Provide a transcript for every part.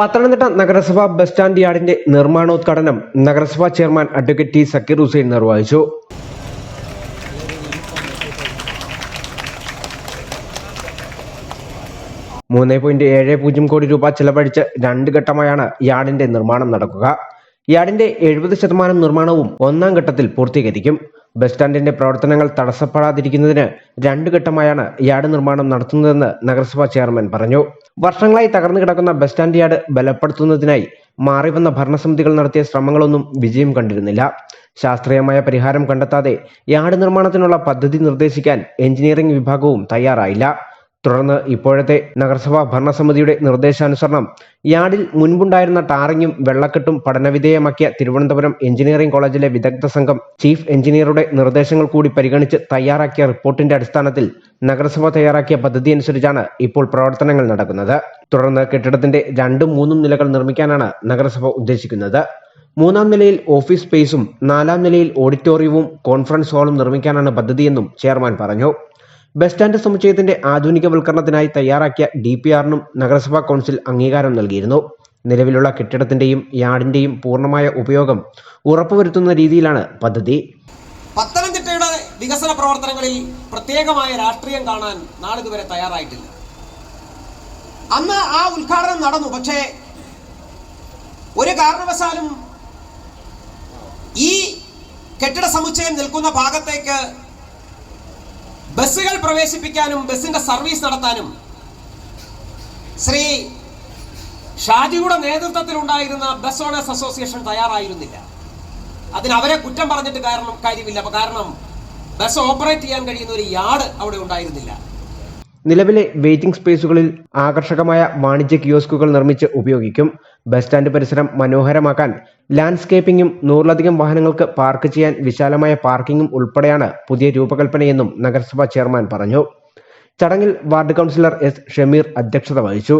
പത്തനംതിട്ട നഗരസഭ bus stand യാർഡിന്റെ നിർമ്മാണോദ്ഘാടനം നഗരസഭാ chairman advocate T Zakir Hussain നിർവഹിച്ചു. മൂന്ന് പോയിന്റ് ഏഴ് പൂജ്യം കോടി രൂപ ചെലവഴിച്ച് രണ്ട് ഘട്ടമായാണ് യാർഡിന്റെ നിർമ്മാണം നടക്കുക. യാർഡിന്റെ എഴുപത് ശതമാനം നിർമ്മാണവും ഒന്നാം ഘട്ടത്തിൽ പൂർത്തീകരിക്കും. ബസ് സ്റ്റാൻഡിന്റെ പ്രവർത്തനങ്ങൾ തടസ്സപ്പെടാതിരിക്കുന്നതിന് രണ്ട് ഘട്ടമായാണ് യാർഡ് നിർമ്മാണം നടത്തുന്നതെന്ന് നഗരസഭാ ചെയർമാൻ പറഞ്ഞു. വർഷങ്ങളായി തകർന്നു കിടക്കുന്ന ബസ് സ്റ്റാൻഡ് യാർഡ് ബലപ്പെടുത്തുന്നതിനായി മാറിവന്ന ഭരണസമിതികൾ നടത്തിയ ശ്രമങ്ങളൊന്നും വിജയം കണ്ടിരുന്നില്ല. ശാസ്ത്രീയമായ പരിഹാരം കണ്ടെത്താതെ യാർഡ് നിർമ്മാണത്തിനുള്ള പദ്ധതി നിർദ്ദേശിക്കാൻ എഞ്ചിനീയറിംഗ് വിഭാഗവും തയ്യാറായില്ല. തുടർന്ന് ഇപ്പോഴത്തെ നഗരസഭാ ഭരണസമിതിയുടെ നിർദ്ദേശാനുസരണം. യാർഡിൽ മുൻപുണ്ടായിരുന്ന ടാറിങ്ങും വെള്ളക്കെട്ടും പഠനവിധേയമാക്കിയ തിരുവനന്തപുരം എഞ്ചിനീയറിംഗ് കോളേജിലെ വിദഗ്ധ സംഘം ചീഫ് എഞ്ചിനീയറുടെ നിർദ്ദേശങ്ങൾ കൂടി പരിഗണിച്ച് തയ്യാറാക്കിയ റിപ്പോർട്ടിന്റെ അടിസ്ഥാനത്തിൽ നഗരസഭ തയ്യാറാക്കിയ പദ്ധതി അനുസരിച്ചാണ് ഇപ്പോൾ പ്രവർത്തനങ്ങൾ നടക്കുന്നത്. തുടർന്ന് കെട്ടിടത്തിന്റെ രണ്ടും മൂന്നും നിലകൾ നിർമ്മിക്കാനാണ് നഗരസഭ ഉദ്ദേശിക്കുന്നത്. മൂന്നാം നിലയിൽ ഓഫീസ് സ്പേസും നാലാം നിലയിൽ ഓഡിറ്റോറിയവും കോൺഫറൻസ് ഹാളും നിർമ്മിക്കാനാണ് പദ്ധതിയെന്നും ചെയർമാൻ പറഞ്ഞു. ബസ് സ്റ്റാൻഡ് സമുച്ചയത്തിന്റെ ആധുനികവൽക്കരണത്തിനായി തയ്യാറാക്കിയ ഡി പി ആറിനും നഗരസഭാ കൗൺസിൽ അംഗീകാരം നൽകിയിരുന്നു. നിലവിലുള്ള കെട്ടിടത്തിന്റെയും യാർഡിന്റെയും പൂർണമായ ഉപയോഗം ഉറപ്പുവരുത്തുന്ന രീതിയിലാണ് പദ്ധതി. പത്തനംതിട്ടയുടെ വികസന പ്രവർത്തനങ്ങളിൽ പ്രത്യേകമായ രാഷ്ട്രീയം കാണാൻ നാളിതുവരെ തയ്യാറായിട്ടില്ല. അന്ന് ആ ഉദ്ഘാടനം നടന്നു പക്ഷേ ഒരു കാരണവശാലും ഈ കെട്ടിട സമുച്ചയം നിൽക്കുന്ന ഭാഗത്തേക്ക് ബസ്സുകൾ പ്രവേശിപ്പിക്കാനും ബസ്സിന്റെ സർവീസ് നടത്താനും ശ്രീ ഷാജിയുടെ നേതൃത്വത്തിൽ ഉണ്ടായിരുന്ന ബസ് ഓണേഴ്സ് അസോസിയേഷൻ തയ്യാറായിരുന്നില്ല. അതിന് അവരെ കുറ്റം പറഞ്ഞിട്ട് കാരണം കാര്യമില്ല. കാരണം ബസ് ഓപ്പറേറ്റ് ചെയ്യാൻ കഴിയുന്ന ഒരു യാർഡ് അവിടെ ഉണ്ടായിരുന്നില്ല. നിലവിലെ വെയിറ്റിംഗ് സ്പേസുകളിൽ ആകർഷകമായ വാണിജ്യ കിയോസ്കുകൾ നിർമ്മിച്ച് ഉപയോഗിക്കും. ബസ് സ്റ്റാൻഡ് പരിസരം മനോഹരമാക്കാൻ ലാൻഡ്സ്കേപ്പിംഗും നൂറിലധികം വാഹനങ്ങൾക്ക് പാർക്ക് ചെയ്യാൻ വിശാലമായ പാർക്കിംഗും ഉൾപ്പെടെയാണ് പുതിയ രൂപകൽപ്പനയെന്നും നഗരസഭാ ചെയർമാൻ പറഞ്ഞു. ചടങ്ങിൽ വാർഡ് കൗൺസിലർ എസ് ഷമീർ അധ്യക്ഷത വഹിച്ചു.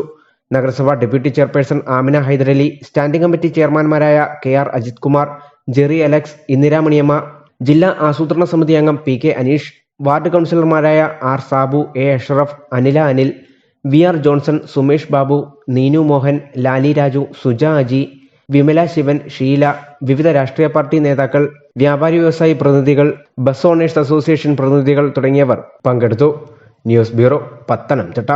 നഗരസഭാ deputy chairperson Amina Hyderali standing committee ചെയർമാൻമാരായ K R Ajith Kumar Jerry Alex ഇന്ദിരാമണിയമ്മ ജില്ലാ ആസൂത്രണ സമിതി അംഗം പി കെ അനീഷ് വാർഡ് കൗൺസിലർമാരായ R Sabu A Ashraf Anila Anil V R Johnson Sumesh Babu Neenu Mohan Lali Raju Suja Aji Vimala Shivan Sheela വിവിധ രാഷ്ട്രീയ party നേതാക്കൾ വ്യാപാരി വ്യവസായി പ്രതിനിധികൾ ബസ് ഓണേഴ്സ് അസോസിയേഷൻ പ്രതിനിധികൾ തുടങ്ങിയവർ പങ്കെടുത്തു. News bureau Pathanamthitta.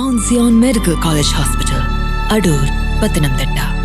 Mount Zion Medical College Hospital, Adur, Pathanamthitta.